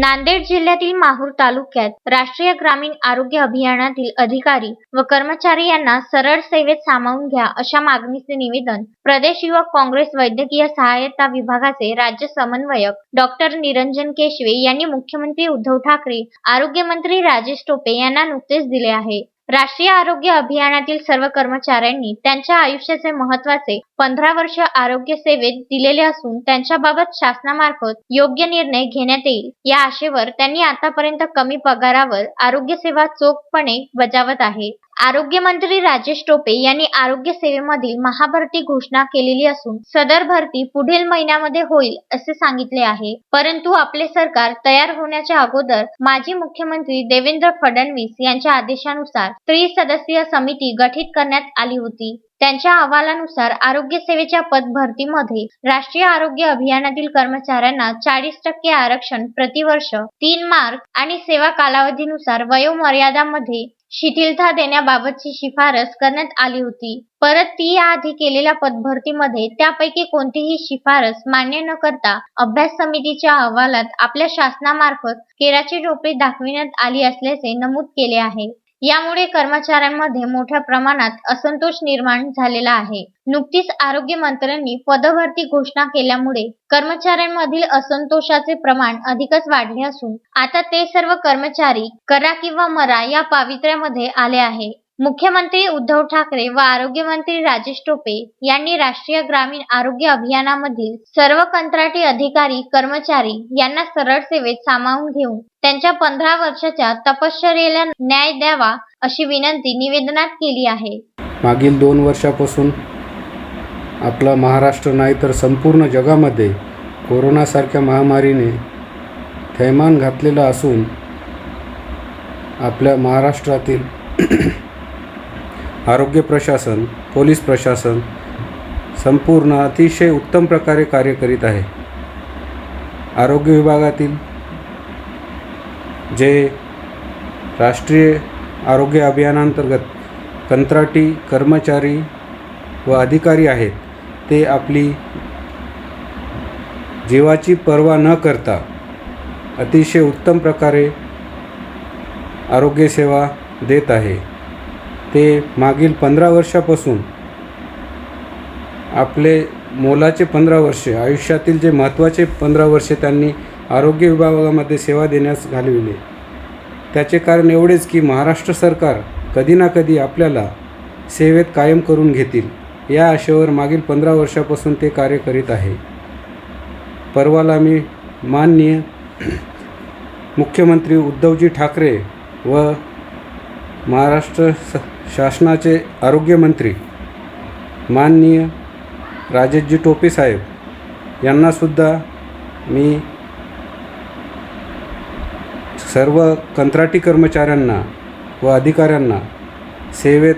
नांदेड जिल्ह्यातील माहूर तालुक्यात राष्ट्रीय ग्रामीण आरोग्य अभियानातील अधिकारी व कर्मचारी यांना सरळ सेवेत सामावून घ्या अशा मागणीचे निवेदन प्रदेश युवक काँग्रेस वैद्यकीय सहायता विभागाचे राज्य समन्वयक डॉक्टर निरंजन केशवे यांनी मुख्यमंत्री उद्धव ठाकरे आरोग्यमंत्री राजेश टोपे यांना नुकतेच दिले आहे. राष्ट्रीय आरोग्य अभियानातील सर्व कर्मचाऱ्यांनी त्यांच्या आयुष्याचे महत्त्वाचे पंधरा वर्ष आरोग्य सेवेत दिलेले असून त्यांच्याबाबत शासनामार्फत योग्य निर्णय घेण्यात येईल. या आशेवर त्यांनी आतापर्यंत कमी पगारावर आरोग्य सेवा चोखपणे बजावत आहे. आरोग्यमंत्री राजेश टोपे यांनी आरोग्य सेवेमधील महाभरती घोषणा केलेली असून सदर भरती पुढील महिन्यामध्ये होईल असे सांगितले आहे. परंतु आपले सरकार तयार होण्याच्या अगोदर माजी मुख्यमंत्री देवेंद्र फडणवीस यांच्या आदेशानुसार त्रिसदस्यीय समिती गठीत करण्यात आली होती. त्यांच्या अहवालानुसार आरोग्य सेवेच्या पदभरतीमध्ये राष्ट्रीय आरोग्य अभियानातील कर्मचाऱ्यांना चाळीस टक्के आरक्षण प्रतिवर्ष तीन मार्क आणि सेवा कालावधीनुसार वयोमर्यादामध्ये शिथिलता देण्याबाबतची शिफारस करण्यात आली होती. परत ती याआधी केलेल्या पदभरतीमध्ये त्यापैकी कोणतीही शिफारस मान्य न करता अभ्यास समितीच्या अहवालात आपल्या शासनामार्फत केराची टोपली दाखविण्यात आली असल्याचे नमूद केले आहे. यामुळे कर्मचाऱ्यांमध्ये मोठ्या प्रमाणात असंतोष निर्माण झालेला आहे. नुकतीच आरोग्य मंत्र्यांनी पदभरती घोषणा केल्यामुळे कर्मचाऱ्यांमधील असंतोषाचे प्रमाण अधिकच वाढले असून आता ते सर्व कर्मचारी करा किंवा मरा या पावित्र्यामध्ये आले आहे. मुख्यमंत्री उद्धव ठाकरे व आरोग्यमंत्री राजेश टोपे यांनी राष्ट्रीय ग्रामीण आरोग्य अभियानामधील सर्व कंत्राटी अधिकारी कर्मचारी यांना सरळ सेवेत सामावून घेऊन त्यांच्या पंधरा वर्षाच्या तपश्चर्याला न्याय द्यावा अशी विनंती निवेदनात केली आहे. मागील दोन वर्षापासून आपला महाराष्ट्र नाही तर संपूर्ण जगामध्ये कोरोनासारख्या महामारीने थैमान घातलेलं असून आपल्या महाराष्ट्रातील आरोग्य प्रशासन पोलीस प्रशासन संपूर्ण अतिशय उत्तम प्रकारे कार्य करीत आहे. आरोग्य विभागातील जे राष्ट्रीय आरोग्य अभियानांतर्गत कंत्राटी कर्मचारी व अधिकारी आहेत ते आपली जीवाची पर्वा न करता अतिशय उत्तम प्रकारे आरोग्यसेवा देत आहे. ते मागील पंधरा वर्षापासून आपले मोलाचे पंधरा वर्षे आयुष्यातील जे महत्त्वाचे पंधरा वर्षे त्यांनी आरोग्य विभागामध्ये सेवा देण्यास घालविले. त्याचे कारण एवढेच की महाराष्ट्र सरकार कधी ना कधी आपल्याला सेवेत कायम करून घेतील या आशेवर मागील पंधरा वर्षापासून ते कार्य करीत आहे. परवाला मी माननीय मुख्यमंत्री उद्धवजी ठाकरे व महाराष्ट्र स शासनाचे आरोग्यमंत्री माननीय राजेशजी टोपे साहेब यांनासुद्धा मी सर्व कंत्राटी कर्मचाऱ्यांना व अधिकाऱ्यांना सेवेत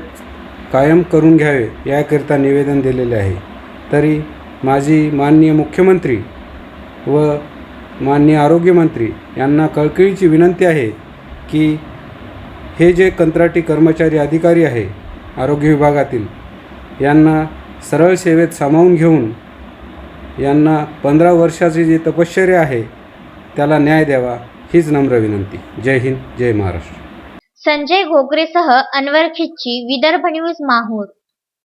कायम करून घ्यावे याकरिता निवेदन दिलेले आहे. तरी माझी माननीय मुख्यमंत्री व माननीय आरोग्यमंत्री यांना कळकळीची विनंती आहे की हे जे कंत्राटी कर्मचारी अधिकारी आहे आरोग्य विभागातील यांना सरळ सेवेत सामावून घेऊन यांना पंधरा वर्षाची जी तपश्चर्या आहे त्याला न्याय द्यावा हीच नम्र विनंती. जय हिंद जय महाराष्ट्र. संजय घोगरेसह अनवर खिच्ची विदर्भ न्यूज माहूर.